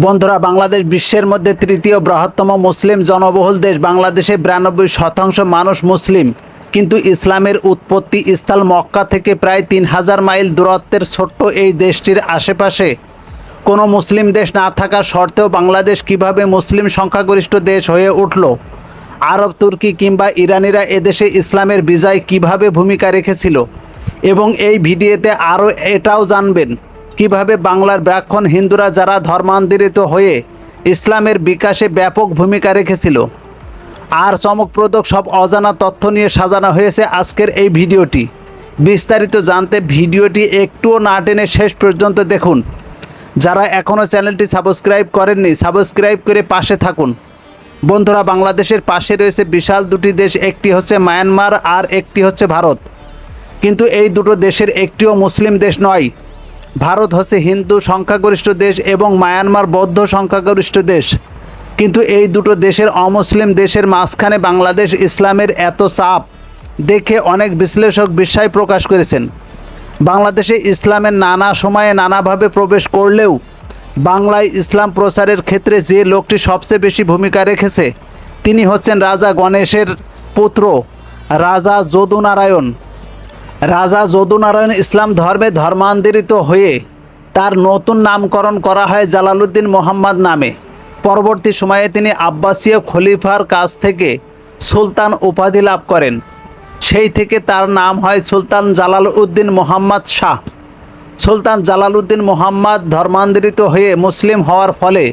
বন্ধুরা, বাংলাদেশ বিশ্বের মধ্যে তৃতীয় বৃহত্তম মুসলিম জনবহুল দেশ বাংলাদেশে বিরানব্বই শতাংশ মানুষ মুসলিম। কিন্তু ইসলামের উৎপত্তি স্থল মক্কা থেকে প্রায় তিন হাজার মাইল দূরত্বের ছোট্ট এই দেশটির আশেপাশে। কোনো মুসলিম দেশ না থাকা সত্ত্বেও বাংলাদেশ কীভাবে মুসলিম সংখ্যাগরিষ্ঠ দেশ হয়ে উঠল? আরব, তুর্কি কিংবা ইরানিরা এদেশে ইসলামের বিজয় কীভাবে ভূমিকা রেখেছিল? এবং এই ভিডিওতে আরও এটাও জানবেন। কীভাবে বাংলার ব্রাহ্মণ হিন্দুরা যারা ধর্মান্তরিত হয়ে ইসলামের বিকাশে ব্যাপক ভূমিকা রেখেছিল? আর চমকপ্রদ সব অজানা তথ্য নিয়ে সাজানো হয়েছে আজকের এই ভিডিওটি। বিস্তারিত জানতে ভিডিওটি একটুও না টেনে শেষ পর্যন্ত দেখুন। যারা এখনও চ্যানেলটি সাবস্ক্রাইব করেননি, সাবস্ক্রাইব করে পাশে থাকুন। বন্ধুরা, বাংলাদেশের পাশে রয়েছে বিশাল দুটি দেশ, একটি হচ্ছে মায়ানমার আর একটি হচ্ছে ভারত। কিন্তু এই দুটো দেশের একটিও মুসলিম দেশ নয়। ভারত হচ্ছে হিন্দু সংখ্যাগরিষ্ঠ দেশ এবং মায়ানমার বৌদ্ধ সংখ্যাগরিষ্ঠ দেশ। কিন্তু এই দুটো দেশের অমুসলিম দেশের মাঝখানে বাংলাদেশ ইসলামের এত চাপ দেখে অনেক বিশ্লেষক বিস্ময় প্রকাশ করেছেন। বাংলাদেশে ইসলামের নানা সময়ে নানাভাবে প্রবেশ করলেও বাংলায় ইসলাম প্রচারের ক্ষেত্রে যে লোকটি সবচেয়ে বেশি ভূমিকা রেখেছে, তিনি হচ্ছেন রাজা গণেশের পুত্র, রাজা যদুনারায়ণ। রাজা যদুনারায়ণ ইসলাম ধর্মে ধর্মান্তরিত হয়ে তার নতুন নামকরণ করা হয় জালালউদ্দিন মোহাম্মদ নামে। পরবর্তী সময়ে তিনি আব্বাসীয় খলিফার কাছ থেকে সুলতান উপাধি লাভ করেন। সেই থেকে তার নাম হয় সুলতান জালাল উদ্দিন মোহাম্মদ শাহ। সুলতান জালালউদ্দিন মোহাম্মদ ধর্মান্তরিত হয়ে মুসলিম হওয়ার ফলে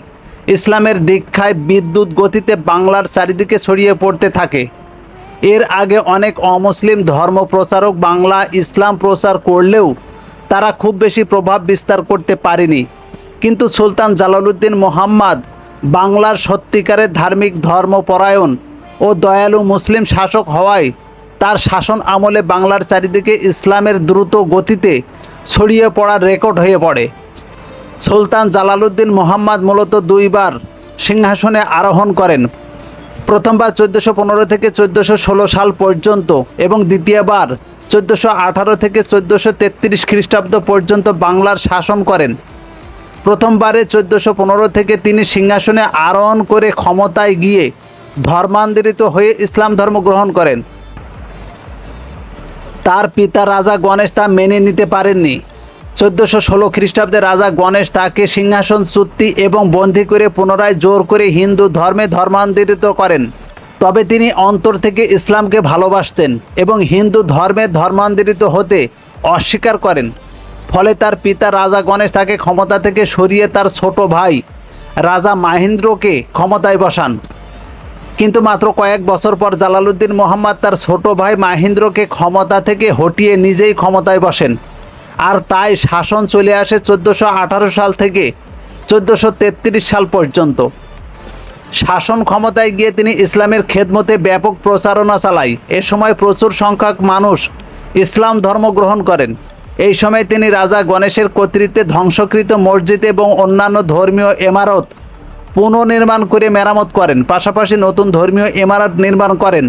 ইসলামের দীক্ষায় বিদ্যুৎ গতিতে বাংলার চারিদিকে ছড়িয়ে পড়তে থাকে। এর আগে অনেক অমুসলিম ধর্ম প্রচারক বাংলা ইসলাম প্রচার করলেও তারা খুব বেশি প্রভাব বিস্তার করতে পারেনি। কিন্তু সুলতান জালালউদ্দিন মোহাম্মদ বাংলার সত্যিকারের ধার্মিক ধর্মপরায়ণ ও দয়ালু মুসলিম শাসক হওয়ায় তার শাসন আমলে বাংলার চারিদিকে ইসলামের দ্রুত গতিতে ছড়িয়ে পড়ার রেকর্ড হয়ে পড়ে। সুলতান জালালউদ্দিন মোহাম্মদ মূলত দুইবার সিংহাসনে আরোহণ করেন। প্রথমবার চোদ্দোশো পনেরো থেকে চোদ্দোশো ষোলো সাল পর্যন্ত এবং দ্বিতীয়বার চোদ্দোশো আঠারো থেকে চোদ্দোশো তেত্রিশ খ্রিস্টাব্দ পর্যন্ত বাংলার শাসন করেন। প্রথমবারে চোদ্দোশো পনেরো থেকে তিনি সিংহাসনে আরোহণ করে ক্ষমতায় গিয়ে ধর্মান্তরিত হয়ে ইসলাম ধর্ম গ্রহণ করেন। তার পিতা রাজা গণেশ তা মেনে নিতে পারেননি। চোদ্দোশো ষোলো খ্রিস্টাব্দে রাজা গণেশ তাকে সিংহাসন, চুক্তি এবং বন্দী করে পুনরায় জোর করে হিন্দু ধর্মে ধর্মান্তরিত করেন। তবে তিনি অন্তর থেকে ইসলামকে ভালোবাসতেন এবং হিন্দু ধর্মে ধর্মান্তরিত হতে অস্বীকার করেন। ফলে তার পিতা রাজা গণেশ তাকে ক্ষমতা থেকে সরিয়ে তার ছোট ভাই রাজা মাহিন্দ্রকে ক্ষমতায় বসান। কিন্তু মাত্র কয়েক বছর পর জালালউদ্দিন মোহাম্মদ তার ছোট ভাই মাহিন্দ্রকে ক্ষমতা থেকে হটিয়ে নিজেই ক্ষমতায় বসেন। আর তাই শাসন চলে আসে চোদ্দোশো আঠারো সাল থেকে চোদ্দোশো সাল পর্যন্ত। শাসন ক্ষমতায় গিয়ে তিনি ইসলামের খেদমতে ব্যাপক প্রচারণা চালায়। এ সময় প্রচুর সংখ্যক মানুষ ইসলাম ধর্ম গ্রহণ করেন। এই সময় তিনি রাজা গণেশের কর্তৃত্বে ধ্বংসকৃত মসজিদ এবং অন্যান্য ধর্মীয় এমারত পুনর্নির্মাণ করে মেরামত করেন। পাশাপাশি নতুন ধর্মীয় ইমারত নির্মাণ করেন।